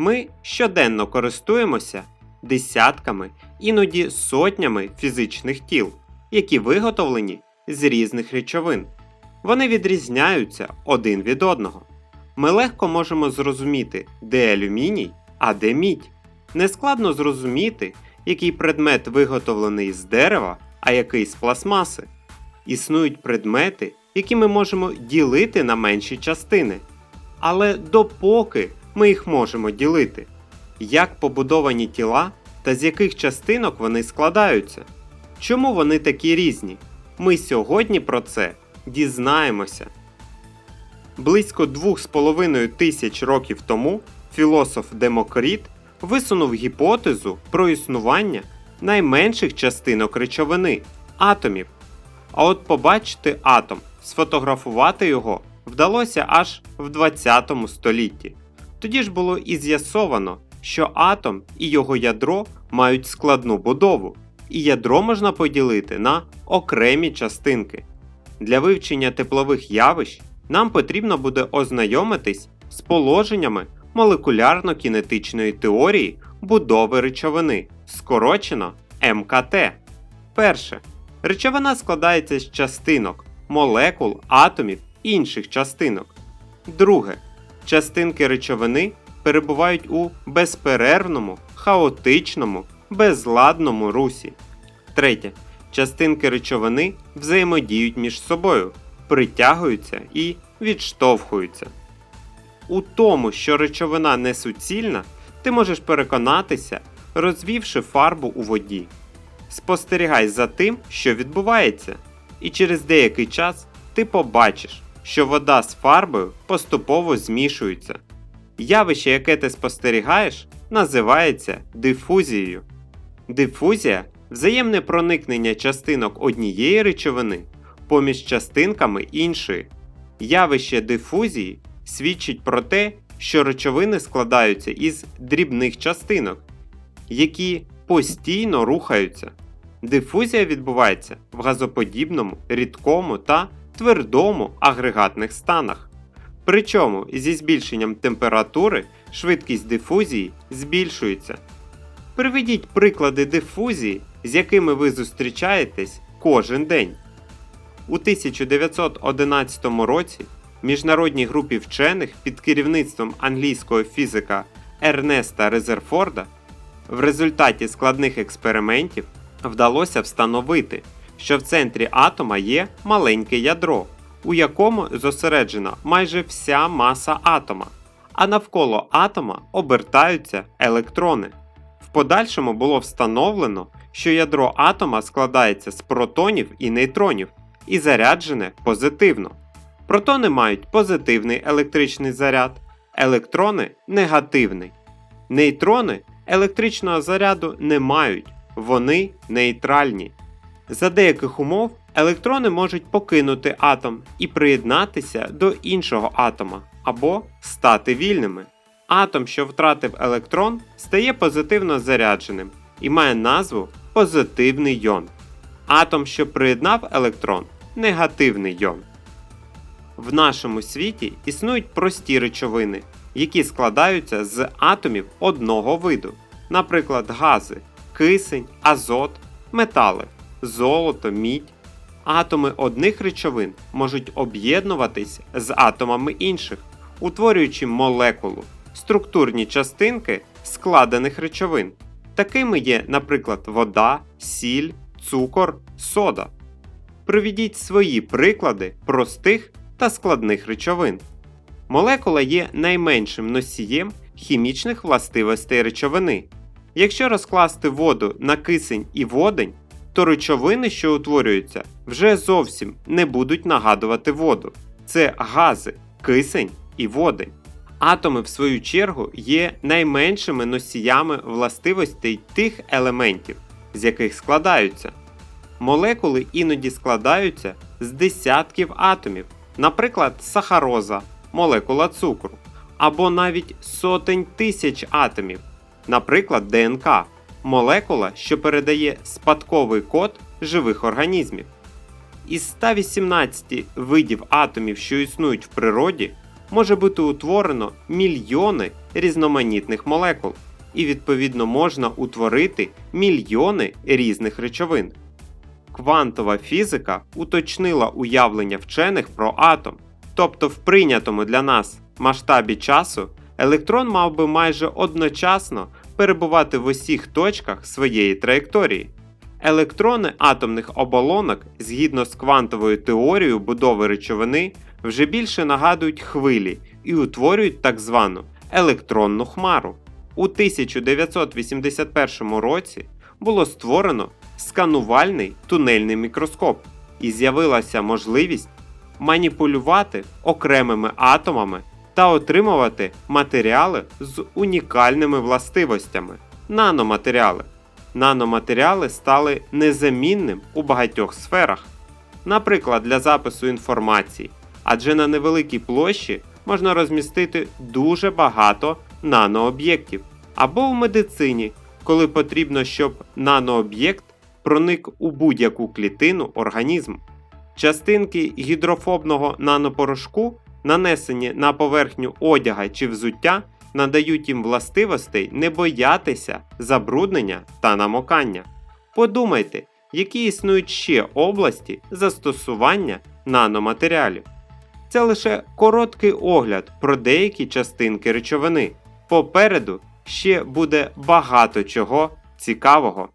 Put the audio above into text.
Ми щоденно користуємося десятками, іноді сотнями фізичних тіл, які виготовлені з різних речовин. Вони відрізняються один від одного. Ми легко можемо зрозуміти, де алюміній, а де мідь. Нескладно зрозуміти, який предмет виготовлений з дерева, а який з пластмаси. Існують предмети, які ми можемо ділити на менші частини. Але допоки ми їх можемо ділити, як побудовані тіла та з яких частинок вони складаються. Чому вони такі різні? Ми сьогодні про це дізнаємося. Близько 2,5 тисяч років тому філософ Демокріт висунув гіпотезу про існування найменших частинок речовини атомів. А от побачити атом, сфотографувати його вдалося аж в 20 столітті. Тоді ж було і з'ясовано, що атом і його ядро мають складну будову, і ядро можна поділити на окремі частинки. Для вивчення теплових явищ нам потрібно буде ознайомитись з положеннями молекулярно-кінетичної теорії будови речовини, скорочено МКТ. Перше. Речовина складається з частинок, молекул, атомів інших частинок. Друге. Частинки речовини перебувають у безперервному, хаотичному, безладному русі. Третє. Частинки речовини взаємодіють між собою, притягуються і відштовхуються. У тому, що речовина не суцільна, ти можеш переконатися, розвівши фарбу у воді. Спостерігай за тим, що відбувається, і через деякий час ти побачиш, що вода з фарбою поступово змішується. Явище, яке ти спостерігаєш, називається дифузією. Дифузія взаємне проникнення частинок однієї речовини поміж частинками іншої. Явище дифузії свідчить про те, що речовини складаються із дрібних частинок, які постійно рухаються. Дифузія відбувається в газоподібному, рідкому та твердому агрегатних станах. Причому зі збільшенням температури швидкість дифузії збільшується. Приведіть приклади дифузії, з якими ви зустрічаєтесь кожен день. У 1911 році міжнародній групі вчених під керівництвом англійського фізика Ернеста Резерфорда в результаті складних експериментів вдалося встановити, що в центрі атома є маленьке ядро, у якому зосереджена майже вся маса атома, а навколо атома обертаються електрони. В подальшому було встановлено, що ядро атома складається з протонів і нейтронів і заряджене позитивно. Протони мають позитивний електричний заряд, електрони негативний. Нейтрони електричного заряду не мають, вони нейтральні. За деяких умов електрони можуть покинути атом і приєднатися до іншого атома або стати вільними. Атом, що втратив електрон, стає позитивно зарядженим і має назву позитивний йон. Атом, що приєднав електрон негативний йон. В нашому світі існують прості речовини, які складаються з атомів одного виду, наприклад, гази, кисень, азот, метали, золото, мідь. Атоми одних речовин можуть об'єднуватись з атомами інших, утворюючи молекулу, структурні частинки складених речовин. Такими є, наприклад, вода, сіль, цукор, сода. Приведіть свої приклади простих та складних речовин. Молекула є найменшим носієм хімічних властивостей речовини. Якщо розкласти воду на кисень і водень, то речовини, що утворюються, вже зовсім не будуть нагадувати воду. Це гази, кисень і водень. Атоми, в свою чергу, є найменшими носіями властивостей тих елементів, з яких складаються. Молекули іноді складаються з десятків атомів, наприклад, сахароза, молекула цукру, або навіть сотень тисяч атомів, наприклад, ДНК, молекула, що передає спадковий код живих організмів. Із 118 видів атомів, що існують в природі, може бути утворено мільйони різноманітних молекул, і відповідно можна утворити мільйони різних речовин. Квантова фізика уточнила уявлення вчених про атом, тобто в прийнятому для нас масштабі часу електрон мав би майже одночасно перебувати в усіх точках своєї траєкторії. Електрони атомних оболонок, згідно з квантовою теорією будови речовини, вже більше нагадують хвилі і утворюють так звану електронну хмару. У 1981 році було створено сканувальний тунельний мікроскоп, і з'явилася можливість маніпулювати окремими атомами та отримувати матеріали з унікальними властивостями наноматеріали. Наноматеріали стали незамінним у багатьох сферах, наприклад, для запису інформації, адже на невеликій площі можна розмістити дуже багато нанооб'єктів, або в медицині, коли потрібно, щоб нанооб'єкт проник у будь-яку клітину організму. Частинки гідрофобного нанопорошку, нанесені на поверхню одяга чи взуття, надають їм властивостей не боятися забруднення та намокання. Подумайте, які існують ще області застосування наноматеріалів. Це лише короткий огляд про деякі частинки речовини. Попереду ще буде багато чого цікавого.